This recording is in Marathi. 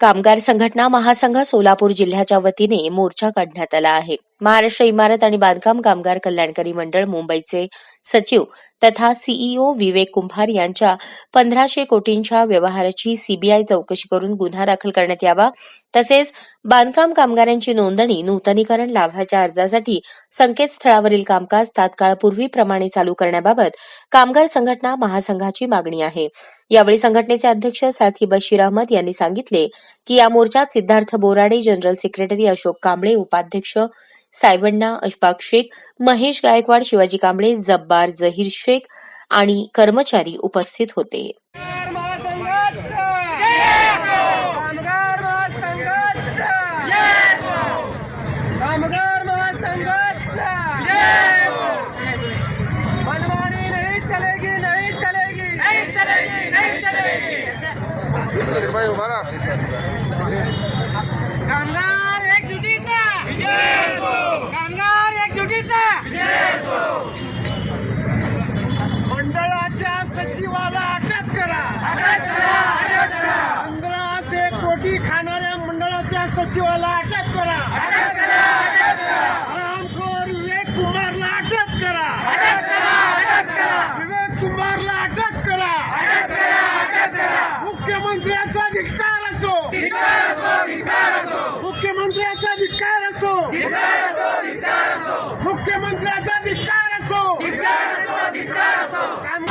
कामगार संघटना महासंघ सोलापूर जिल्ह्याच्या वतीने मोर्चा काढण्यात आला आहे. महाराष्ट्र इमारत आणि बांधकाम कामगार कल्याणकारी मंडळ मुंबईचे सचिव तथा सीईओ विवेक कुंभार यांच्या पंधराशे कोटींच्या व्यवहाराची सीबीआय चौकशी करून गुन्हा दाखल करण्यात यावा. तसेच बांधकाम कामगारांची नोंदणी नूतनीकरण लाभाच्या अर्जासाठी संकेतस्थळावरील कामकाज तात्काळ पूर्वीप्रमाणे चालू करण्याबाबत कामगार संघटना महासंघाची मागणी आहे. यावेळी संघटनेचे अध्यक्ष साथी बशीर अहमद यांनी सांगितले की या मोर्चात सिद्धार्थ बोराडे जनरल सेक्रेटरी अशोक कांबळे उपाध्यक्ष सायबण्णा अशफाक शेख महेश गायकवाड शिवाजी कांबळे जब्बार जहीर शेख आणि कर्मचारी उपस्थित होते. कामगार सचिवाला अटक करा. रामखोर विवेक कुमारला अटक करा. विवेक कुमारला अटक करा. मुख्यमंत्र्याचा धिक्कार असो. मुख्यमंत्र्याचा धिक्कार असो मुख्यमंत्र्याचा धिक्कार असो काम-